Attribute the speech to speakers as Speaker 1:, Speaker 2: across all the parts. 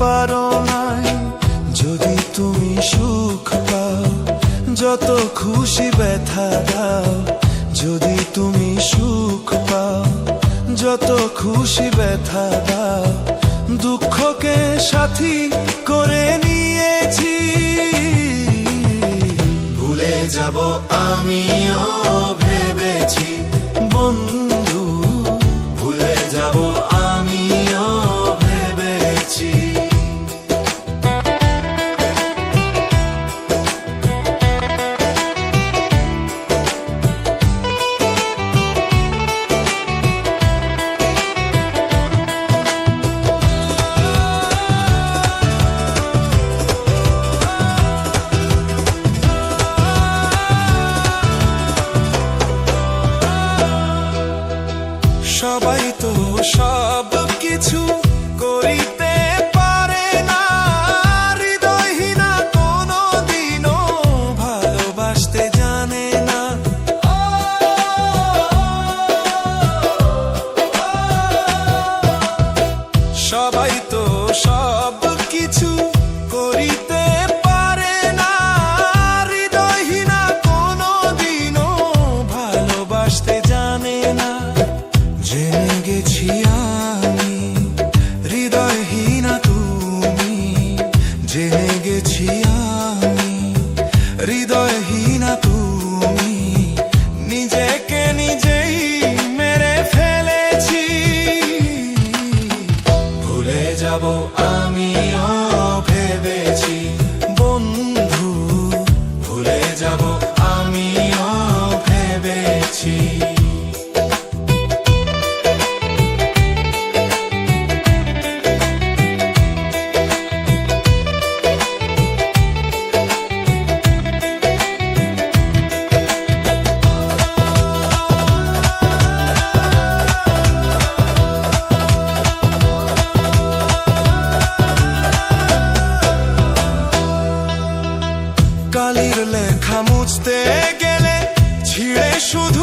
Speaker 1: পারো নাই। যদি তুমি সুখ পাও, যত খুশি ব্যথা দাও। যদি তুমি সুখ পাও, যত খুশি ব্যথা দাও। দুঃখকে সাথী করে নিয়েছি। ভুলে যাব আমিও। সবাই তো সব Te লেখা মুছতে গেলে ছিঁড়ে শুধু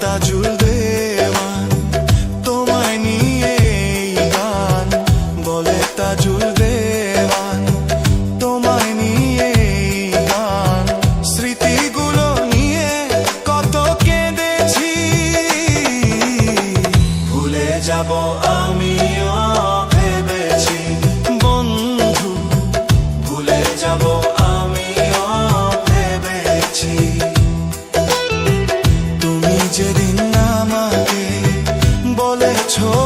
Speaker 1: তাজুল দে 저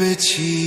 Speaker 1: ভেবেছি